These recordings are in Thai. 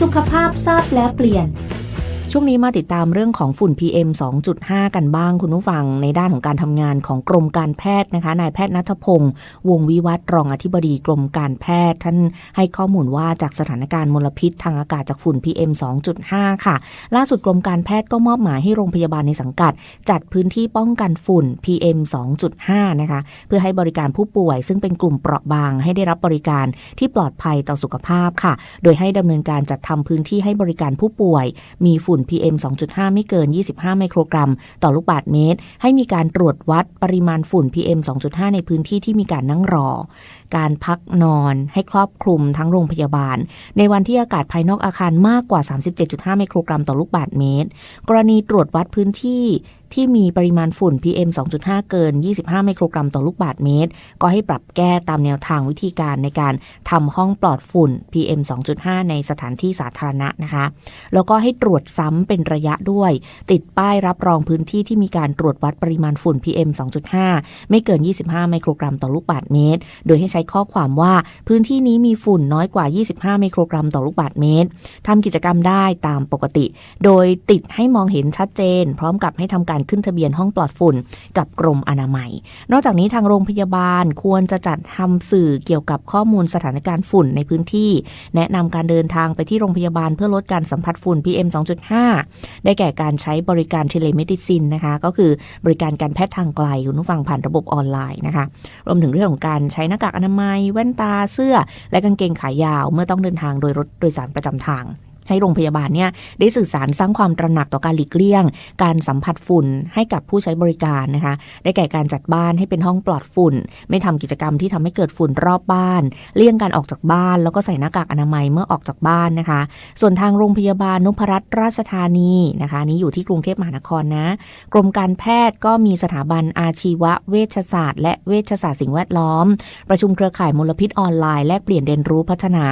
สุขภาพทราบแล้วเปลี่ยน ช่วงนี้มาติดตามเรื่องของฝุ่น PM 2.5 กันบ้างคุณผู้ฟังในด้านของการทำงานของกรมการแพทย์นะคะนายแพทย์นัทพงศ์วงวิวัฒน์รองอธิบดีกรมการแพทย์ ท่านให้ข้อมูลว่าจากสถานการณ์มลพิษทางอากาศจากฝุ่น PM 2.5 ค่ะ ล่าสุดกรมการแพทย์ก็มอบหมายให้โรงพยาบาลในสังกัด จัดพื้นที่ป้องกันฝุ่น PM 2.5 นะคะเพื่อให้บริการผู้ป่วย ซึ่งเป็นกลุ่มเปราะบางให้ได้รับบริการที่ปลอดภัยต่อสุขภาพค่ะ โดยให้ดำเนินการจัดทำพื้นที่ให้บริการผู้ป่วย มีฝุ่น PM 2.5 ไม่เกิน 25 ไมโครกรัม ต่อลูกบาศก์เมตร ให้มีการตรวจวัดปริมาณฝุ่น PM 2.5 ในพื้นที่ที่มีการนั่งรอ การพักนอนให้ครอบคลุมทั้งโรงพยาบาล ในวันที่อากาศภายนอกอาคารมากกว่า 37.5 ไมโครกรัมต่อลูกบาศก์เมตร กรณีตรวจวัดพื้นที่ ที่มีปริมาณฝุ่น PM 2.5 เกิน 25 ไมโครกรัมต่อลูกบาศก์เมตร ก็ให้ปรับแก้ตามแนวทางวิธีการในการทำห้องปลอดฝุ่น PM 2.5 ในสถานที่สาธารณะนะคะ แล้วก็ให้ตรวจซ้ำเป็นระยะด้วย ติดป้ายรับรองพื้นที่ที่มีการตรวจวัดปริมาณฝุ่น PM 2.5 ไม่เกิน 25 ไมโครกรัมต่อลูกบาศก์เมตร โดยให้ใช้ข้อความว่าพื้นที่นี้มีฝุ่นน้อยกว่า 25 ไมโครกรัมต่อลูกบาศก์เมตรทำกิจกรรมได้ตามปกติ โดยติดให้มองเห็นชัดเจน พร้อมกับให้ทำการขึ้นทะเบียนห้องปลอดฝุ่น กับกรมอนามัย นอกจากนี้ทางโรงพยาบาลควรจะจัดทำสื่อเกี่ยวกับข้อมูลสถานการณ์ฝุ่นในพื้นที่ แนะนำการเดินทางไปที่โรงพยาบาลเพื่อลดการสัมผัสฝุ่น PM 2.5 ได้แก่การใช้บริการเทเลเมดิซินนะคะ ก็คือบริการการแพทย์ทางไกลคุณผู้ฟังผ่านระบบออนไลน์นะคะ รวมถึงเรื่องของการใช้หน้ากากอนามัย แว่นตาเสื้อ และกางเกงขายาวเมื่อต้องเดินทางโดยรถโดยสารประจำทาง ให้โรงพยาบาลเนี่ยได้สื่อสารสร้างความตระหนักต่อการหลีกเลี่ยง การสัมผัสฝุ่นให้กับผู้ใช้บริการนะคะ ได้แก่การจัดบ้านให้เป็นห้องปลอดฝุ่น ไม่ทำกิจกรรมที่ทำให้เกิดฝุ่นรอบบ้าน เลี่ยงการออกจากบ้าน แล้วก็ใส่หน้ากากอนามัยเมื่อออกจากบ้านนะคะ ส่วนทางโรงพยาบาลนพรัตน์ราชธานีนะคะนี้อยู่ที่กรุงเทพมหานครนะกรมการแพทย์ก็มีสถาบันอาชีวเวชศาสตร์ และเวชศาสตร์สิ่งแวดล้อม ประชุมเครือข่ายมลพิษออนไลน์แลกเปลี่ยนเรียนรู้พัฒนา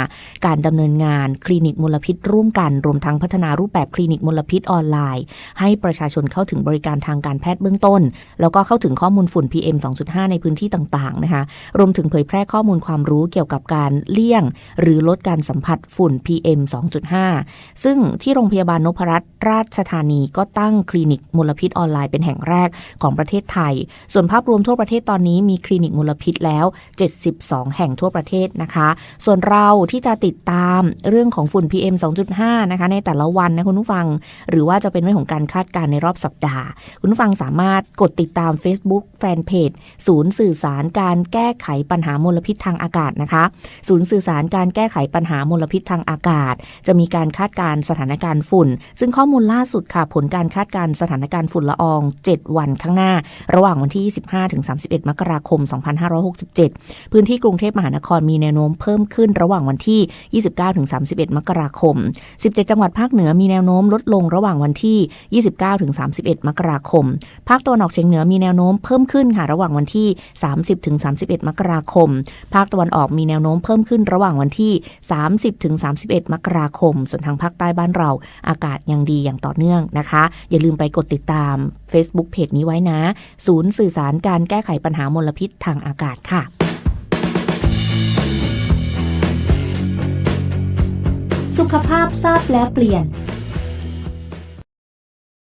การดำเนินงาน คลินิกมลพิษร่่วมกัน รวมทั้งพัฒนารูปแบบคลินิกมลพิษออนไลน์ ให้ประชาชนเข้าถึงบริการทางการแพทย์เบื้องต้น แล้วก็เข้าถึงข้อมูลฝุ่น PM 2.5 ในพื้นที่ต่างๆนะคะรวมถึงเผยแพร่ข้อมูลความรู้เกี่ยวกับการเลี่ยง หรือลดการสัมผัสฝุ่น PM 2.5 ซึ่งที่โรงพยาบาลนพรัตน์ราชธานีก็ตั้งคลินิกมลพิษออนไลน์เป็นแห่งแรกของประเทศไทย ส่วนภาพรวมทั่วประเทศตอนนี้มีคลินิกมลพิษแล้ว 72 แห่งทั่วประเทศนะคะ ส่วนเราที่จะติดตามเรื่องของฝุ่น PM 2.5นะคะในแต่ละวันนะคุณผู้ฟัง หรือว่าจะเป็นเรื่องของการคาดการณ์ในรอบสัปดาห์ คุณผู้ฟังสามารถกดติดตาม Facebook แฟนเพจศูนย์สื่อสารการแก้ไขปัญหามลพิษทางอากาศนะคะ ศูนย์สื่อสารการแก้ไขปัญหามลพิษทางอากาศ จะมีการคาดการณ์สถานการณ์ฝุ่น ซึ่งข้อมูลล่าสุดค่ะผลการคาดการณ์สถานการณ์ฝุ่นละออง 7 วันข้างหน้า ระหว่างวันที่ 25ถึง31 มกราคม 2567 พื้นที่กรุงเทพมหานครมีแนวโน้มเพิ่มขึ้นระหว่างวันที่ 29ถึง31 มกราคม17 จังหวัดภาคเหนือมีแนวโน้มลดลงระหว่างวันที่ 29ถึง31 มกราคม ภาคตะวันออกเฉียงเหนือมีแนวโน้มเพิ่มขึ้นค่ะระหว่างวันที่ 30ถึง31 มกราคม ภาคตะวันออกมีแนวโน้มเพิ่มขึ้นระหว่างวันที่ 30ถึง31 มกราคม ส่วนทางภาคใต้บ้านเราอากาศยังดีอย่างต่อเนื่องนะคะ อย่าลืมไปกดติดตาม Facebook เพจนี้ไว้นะ ศูนย์สื่อสารการแก้ไขปัญหามลพิษทางอากาศค่ะ สุขภาพทราบแล้วเปลี่ยน